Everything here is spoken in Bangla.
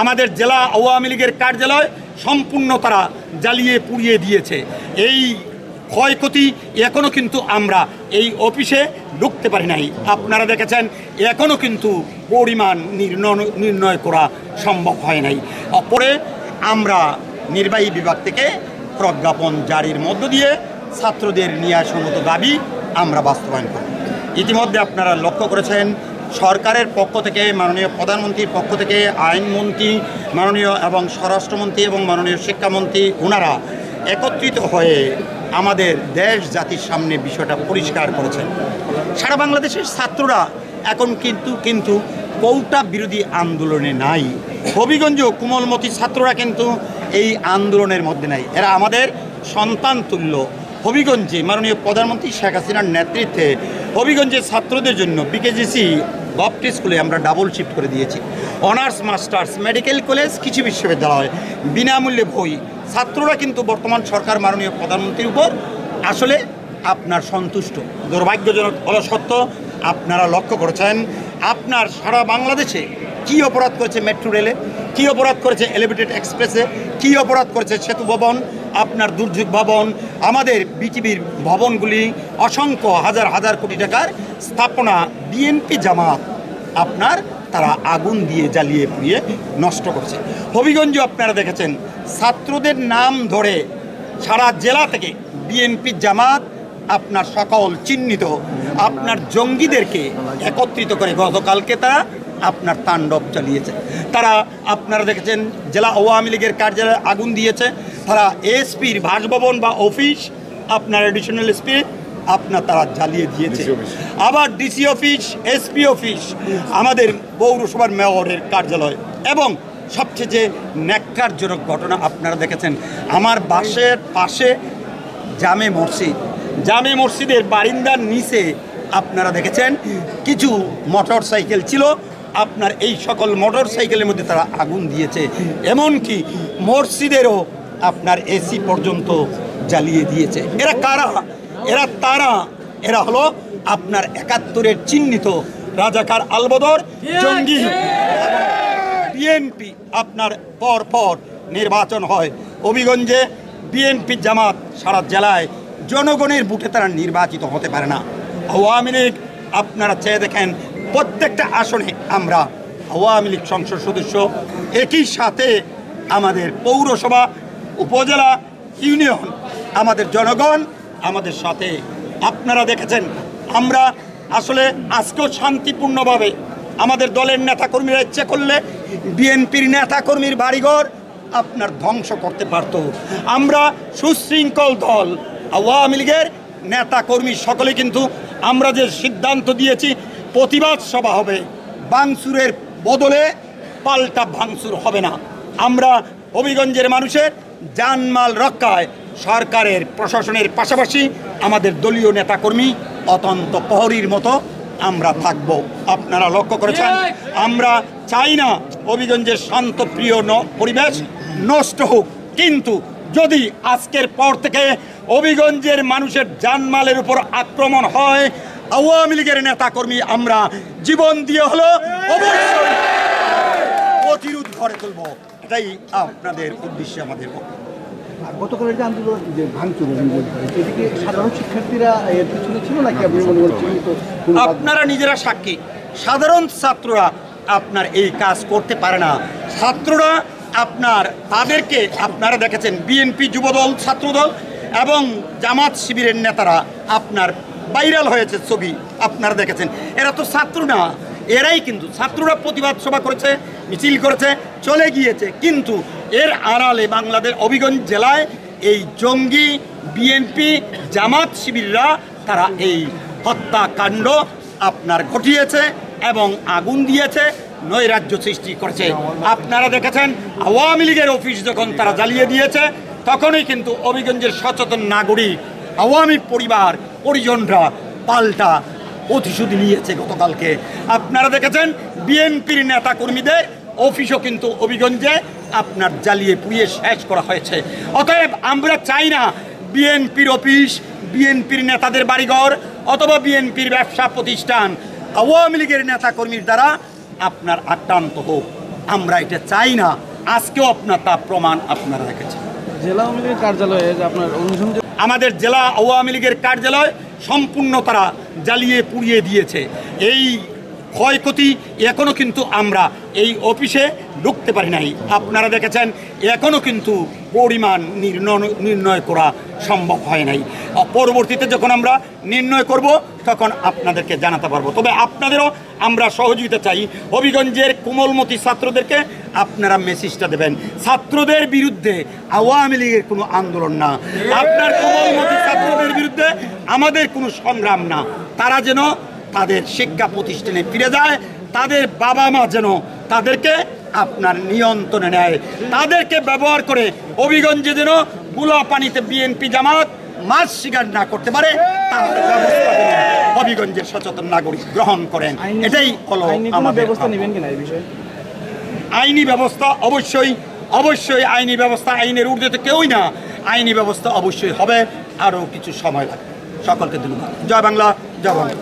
আমাদের জেলা আওয়ামী লীগের কার্যালয় সম্পূর্ণ তারা জ্বালিয়ে পুড়িয়ে দিয়েছে। এই ক্ষয়ক্ষতি এখনও কিন্তু আমরা এই অফিসে ঢুকতে পারি নাই। আপনারা দেখেছেন এখনও কিন্তু পরিমাণ নির্ণয় করা সম্ভব হয় নাই। অপরে আমরা নির্বাহী বিভাগ থেকে প্রজ্ঞাপন জারির মধ্য দিয়ে ছাত্রদের ন্যায়সঙ্গত দাবি আমরা বাস্তবায়ন করি ইতিমধ্যে আপনারা লক্ষ্য করেছেন সরকারের পক্ষ থেকে, মাননীয় প্রধানমন্ত্রীর পক্ষ থেকে, আইনমন্ত্রী, মাননীয় এবং স্বরাষ্ট্রমন্ত্রী এবং মাননীয় শিক্ষামন্ত্রী ওনারা একত্রিত হয়ে আমাদের দেশ জাতির সামনে বিষয়টা পরিষ্কার করেছেন। সারা বাংলাদেশের ছাত্ররা এখন কিন্তু কিন্তু কৌটা বিরোধী আন্দোলনে নাই। হবিগঞ্জ কুমলমতি ছাত্ররা কিন্তু এই আন্দোলনের মধ্যে নাই। এরা আমাদের সন্তান তুল্য। হবিগঞ্জে মাননীয় প্রধানমন্ত্রী শেখ হাসিনার নেতৃত্বে হবিগঞ্জের ছাত্রদের জন্য বিকেজিসি গভটি স্কুলে আমরা ডাবল শিফট করে দিয়েছি। অনার্স মাস্টার্স মেডিকেল কলেজ কিছু বিশ্ববিদ্যালয়, বিনামূল্যে বই। ছাত্ররা কিন্তু বর্তমান সরকার মাননীয় প্রধানমন্ত্রীর উপর আসলে আপনার সন্তুষ্ট। দুর্ভাগ্যজনক হলো আপনারা লক্ষ্য করেছেন, আপনার সারা বাংলাদেশে কি অপরাধ করেছে মেট্রো রেলে? কি অপরাধ করেছে এলিভেটেড এক্সপ্রেসে কি অপরাধ করেছে সেতু ভবন? আপনার দুর্যোগ ভবন, আমাদের বিটিভির ভবনগুলি অসংখ্য হাজার হাজার কোটি টাকার স্থাপনা বিএনপি জামাত আপনার তারা আগুন দিয়ে জ্বালিয়ে পুড়িয়ে নষ্ট করছে। হবিগঞ্জ আপনারা দেখেছেন, ছাত্রদের নাম ধরে সারা জেলা থেকে বিএনপি জামাত আপনার সকল চিহ্নিত, আপনার জঙ্গিদেরকে একত্রিত করে গতকালকে তারা আপনার তাণ্ডব চালিয়েছে। তারা আপনারা দেখেছেন, জেলা আওয়ামী লীগের কার্যালয়ে আগুন দিয়েছে। তারা এসপির বাসভবন বা অফিস আপনার অ্যাডিশনাল এসপি আপনার তারা জ্বালিয়ে দিয়েছে। আবার ডিসি অফিস এসপি অফিস আমাদের পৌরসভার মেয়রের কার্যালয় এবং সবচেয়ে যে ন্যাক্কারজনক ঘটনা আপনারা দেখেছেন আমার বাসের পাশে জামে মসজিদ। জামে মসজিদের বারিন্দার নিচে আপনারা দেখেছেন কিছু মোটর সাইকেল ছিল। আপনার এই সকল মোটর সাইকেলের মধ্যে তারা আগুন দিয়েছে। এমনকি মসজিদেরও আপনার এসি পর্যন্ত জ্বালিয়ে দিয়েছে। এরা কারা? এরা তারা এরা হলো আপনার একাত্তরের চিহ্নিত রাজাকার আলবদর জঙ্গি। বিএনপি আপনার পর পর নির্বাচন হয়। অভিগঞ্জে বিএনপি জামাত সারা জেলায় জনগণের বুকে তারা নির্বাচিত হতে পারে না। আওয়ামী লীগ আপনারা চেয়ে দেখেন প্রত্যেকটা আসনে আমরা আওয়ামী লীগ সংসদ সদস্য একই সাথে আমাদের পৌরসভা উপজেলা ইউনিয়ন আমাদের জনগণ আমাদের সাথে। আপনারা দেখেছেন, আমরা আসলে আজকেও শান্তিপূর্ণভাবে আমাদের দলের নেতাকর্মীরা ইচ্ছে করলে বিএনপির নেতাকর্মীর বাড়িঘর আপনার ধ্বংস করতে পারত। আমরা সুশৃঙ্খল দল, আওয়ামী লীগের নেতাকর্মী সকলে কিন্তু আমরা যে সিদ্ধান্ত দিয়েছি, প্রতিবাদ সভা হবে, বাংসুরের বদলে পাল্টা ভাঙচুর হবে না। আমরা হবিগঞ্জের মানুষের জানমাল রক্ষায় সরকারের প্রশাসনের পাশাপাশি আমাদের দলীয় নেতাকর্মী অতন্ত প্রহরীর মতো আমরা থাকব। আপনারা লক্ষ্য করেছেন, আমরা চাই না হবিগঞ্জের শান্তপ্রিয় ন- পরিবেশ নষ্ট হোক। কিন্তু যদি আজকের পর থেকে হবিগঞ্জের মানুষের জানমালের উপর আক্রমণ হয়, আওয়ামী লীগের নেতাকর্মী আমরা জীবন দিয়ে হলো অবশ্যই প্রতিরোধ করে তুলব। এটাই আপনাদের উদ্দেশ্যে আমাদের বক্তব্য। গতকালের যে আন্দোলন, যে ভাঙচুর এদিকে সাধারণ শিক্ষার্থীরা এর পিছনে ছিল নাকি আপনি মনে করছেন আপনারা নিজেরা সাক্ষী। সাধারণ ছাত্ররা আপনার এই কাজ করতে পারে না। ছাত্ররা আপনার, তাদেরকে আপনারা দেখেছেন, বিএনপি যুবদল, ছাত্রদল এবং জামাত শিবিরের নেতারা আপনার ভাইরাল হয়েছে ছবি আপনারা দেখেছেন। এরা তো ছাত্র না। এরাই কিন্তু ছাত্ররা প্রতিবাদ সভা করেছে, মিছিল করেছে, চলে গিয়েছে। কিন্তু এর আড়ালে বাংলাদেশ অভিগঞ্জ জেলায় এই জঙ্গি, বিএনপি, জামাত শিবিররা, তারা এই হত্যাকাণ্ড আপনার ঘটিয়েছে এবং আগুন দিয়েছে, নৈরাজ্য সৃষ্টি করেছে। আপনারা দেখেছেন, আওয়ামী লীগের অফিস যখন তারা জ্বালিয়ে দিয়েছে, তখনই কিন্তু অভিগঞ্জের সচেতন নাগরিক, আওয়ামী পরিবার, পরিজনরা পাল্টা প্রতিশোধ নিয়েছে গতকালকে। আপনারা দেখেছেন বিএনপির নেতা কর্মীদের অফিসও কিন্তু অভিগঞ্জে আপনার জ্বালিয়ে পুড়িয়ে শেষ করা হয়েছে। অতএব আমরা চাই না বিএনপির অফিস বিএনপির নেতাদের বাড়িঘর অথবা বিএনপির ব্যবসা প্রতিষ্ঠান। আওয়ামী লীগের নেতাকর্মীর দ্বারা আপনার আক্রান্ত হোক। আমরা এটা চাই না। আজকেও আপনার তা প্রমাণ আপনারা রেখেছেন জেলা আওয়ামী লীগের কার্যালয়ে আপনার আমাদের জেলা আওয়ামী লীগের কার্যালয় সম্পূর্ণ তারা জ্বালিয়ে পুড়িয়ে দিয়েছে। এই ক্ষয়ক্ষতি এখনও কিন্তু আমরা এই অফিসে ঢুকতে পারি নাই। আপনারা দেখেছেন এখনও কিন্তু পরিমাণ নির্ণয় নির্ণয় করা সম্ভব হয় নাই। পরবর্তীতে যখন আমরা নির্ণয় করব, তখন আপনাদেরকে জানাতে পারব। তবে আপনাদেরও আমরা সহযোগিতা চাই। হবিগঞ্জের কোমলমতি ছাত্রদেরকে আপনারা মেসেজটা দেবেন। ছাত্রদের বিরুদ্ধে আওয়ামী লীগের কোনো আন্দোলন না। আপনার কোমলমতি ছাত্রদের বিরুদ্ধে আমাদের কোনো সংগ্রাম না। তারা যেন তাদের শিক্ষা প্রতিষ্ঠানে ফিরে যায় তাদের বাবা মা যেন তাদেরকে আপনার নিয়ন্ত্রণে নেয়। তাদেরকে ব্যবহার করে অভিগঞ্জে যেন বুলা পানিতে বিএনপি জামাত মাছ শিকার না করতে পারে ব্যবস্থা হবিগঞ্জের সচেতন নাগরিক গ্রহণ করেন। এটাই হলো আমাদের ব্যবস্থা নেবেন কিনা এই বিষয়ে? আইনি ব্যবস্থা অবশ্যই অবশ্যই আইনি ব্যবস্থা আইনের ঊর্ধ্বে তো কেউই না। আইনি ব্যবস্থা অবশ্যই হবে আরও কিছু সময় লাগবে। সকলকে ধন্যবাদ। জয় বাংলা জয় বাংলা।